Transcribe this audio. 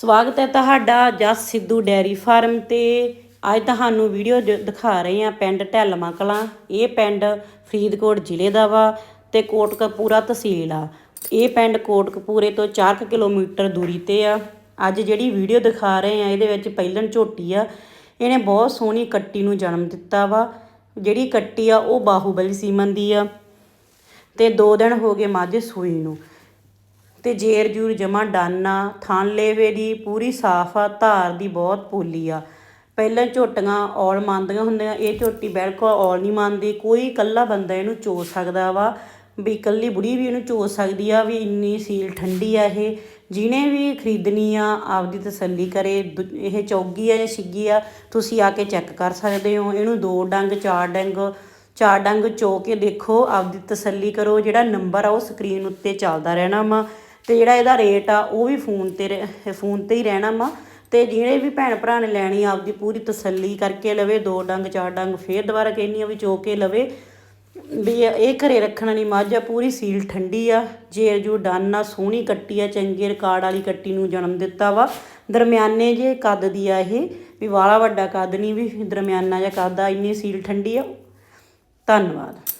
ਸਵਾਗਤ ਹੈ ਤੁਹਾਡਾ ਜਸ ਸਿੱਧੂ ਡੈਰੀ ਫਾਰਮ ਤੇ। ਅੱਜ ਤੁਹਾਨੂੰ ਵੀਡੀਓ ਦ- ਦਿਖਾ ਰਹੇ ਹਾਂ ਪਿੰਡ ਢੈਲਮਾ ਕਲਾਂ। ਇਹ ਪਿੰਡ ਫਰੀਦਕੋਟ ਜ਼ਿਲ੍ਹੇ ਦਾ ਵਾ ਤੇ ਕੋਟਕਪੂਰਾ ਤਹਿਸੀਲ ਆ। ਇਹ ਪਿੰਡ ਕੋਟਕਪੂਰੇ ਤੋਂ 4 ਕਿਲੋਮੀਟਰ ਦੂਰੀ ਤੇ ਆ। ਅੱਜ ਜਿਹੜੀ ਵੀਡੀਓ ਦਿਖਾ ਰਹੇ ਆ ਇਹਦੇ ਵਿੱਚ ਪਹਿਲਣ ਝੋਟੀ ਆ। ਇਹਨੇ ਬਹੁਤ ਸੋਹਣੀ ਕੱਟੀ ਨੂੰ ਜਨਮ ਦਿੱਤਾ ਵਾ। ਜਿਹੜੀ ਕੱਟੀ ਆ ਉਹ ਬਾਹੂਬਲੀ ਸੀਮਨ ਦੀ ਆ। ਤੇ 2 ਦਿਨ ਹੋ ਗਏ ਮਾਝੇ ਸੂਈ ਨੂੰ। ਤੇ ਜੇਰ ਜੂਰ ਜਮਾ ਡਾਨਾ ਥਣ ਲੇਵੇ ਦੀ ਪੂਰੀ ਸਾਫ਼ ਆ, ਧਾਰ ਦੀ ਬਹੁਤ ਪੋਲੀ ਆ। ਪਹਿਲਾਂ ਝੋਟੀਆਂ ਔਲ ਮੰਨਦੀਆਂ ਹੁੰਦੀਆਂ, ਇਹ ਝੋਟੀ ਬਿਲਕੁਲ ਔਲ ਨਹੀਂ ਮੰਨਦੀ, ਕੋਈ ਇਕੱਲਾ ਬੰਦਾ ਇਹਨੂੰ ਚੋ ਸਕਦਾ ਵਾ। ਵੀ ਇਕੱਲੀ ਬੁੜੀ ਵੀ ਇਹਨੂੰ ਚੋ ਸਕਦੀ ਆ, ਵੀ ਇੰਨੀ ਸੀਲ ਠੰਡੀ ਆ ਇਹ। ਜਿਹਨੇ ਵੀ ਖਰੀਦਣੀ ਆ, ਆਪਦੀ ਤਸੱਲੀ ਕਰੇ, ਦੁ- ਇਹ ਚੌਗੀ ਆ ਜਾਂ ਛਿੱਗੀ ਆ, ਤੁਸੀਂ ਆ ਕੇ ਚੈੱਕ ਕਰ ਸਕਦੇ ਹੋ। ਇਹਨੂੰ ਦੋ ਡੰਗ, ਚਾਰ ਡੰਗ ਚਾਰ ਡੰਗ ਚੋ ਕੇ ਦੇਖੋ, ਆਪਦੀ ਤਸੱਲੀ ਕਰੋ। ਜਿਹੜਾ ਨੰਬਰ ਆ ਉਹ ਸਕਰੀਨ ਉੱਤੇ ਚੱਲਦਾ ਰਹਿਣਾ ਵਾ। ਤੇ ਜਿਹੜਾ ਇਹਦਾ ਰੇਟ ਆ, ਉਹ ਵੀ ਫੋਨ ਤੇ ਰਹਿ- ਫੋਨ ਤੇ ਹੀ ਰਹਿਣਾ ਵਾ। ਤੇ ਜਿਹੜੇ ਵੀ ਭੈਣ ਭਰਾ ਨੇ ਲੈਣੀ ਆਪਦੀ ਪੂਰੀ ਤਸੱਲੀ ਕਰਕੇ ਲਵੇ, ਦੋ ਡੰਗ, ਚਾਰ ਡੰਗ ਫੇਰ ਦੁਬਾਰਾ ਕਹਿੰਨੀ ਆ ਵੀ ਚੋ ਕੇ ਲਵੇ। ਵੀ ਇਹ- ਇਹ ਘਰੇ ਰੱਖਣ ਵਾਲੀ ਮੱਝ ਆ ਪੂਰੀ ਸੀਲ ਠੰਡੀ ਆ। ਜੇਰ ਜੂ ਡਾਨਾ ਸੋਹਣੀ ਕੱਟੀ ਆ, ਚੰਗੇ ਰਿਕਾਰਡ ਵਾਲੀ ਕੱਟੀ ਨੂੰ ਜਨਮ ਦਿੱਤਾ ਵਾ। ਦਰਮਿਆਨੇ ਜੇ ਕੱਦ ਦੀ ਆ ਇਹ, ਵੀ ਵਾਲਾ ਵੱਡਾ ਕੱਦ ਨਹੀਂ ਵੀ ਦਰਮਿਆਨਾ ਜਿਹਾ ਕੱਦ ਆ, ਇੰਨੀ ਸੀਲ ਠੰਡੀ ਆ। ਧੰਨਵਾਦ।